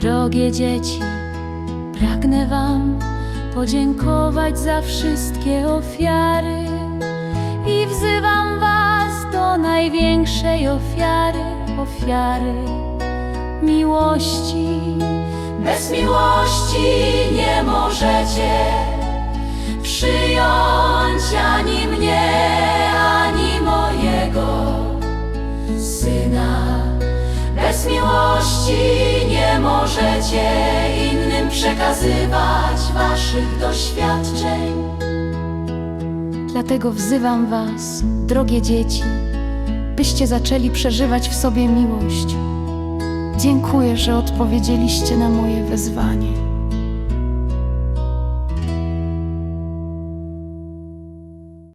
Drogie dzieci, pragnę Wam podziękować za wszystkie ofiary i wzywam Was do największej ofiary, ofiary miłości. Bez miłości nie możecie przyjąć ani mnie, ani mojego syna. Bez miłości nie możecie innym przekazywać waszych doświadczeń. Dlatego wzywam was, drogie dzieci, byście zaczęli przeżywać w sobie miłość. Dziękuję, że odpowiedzieliście na moje wezwanie.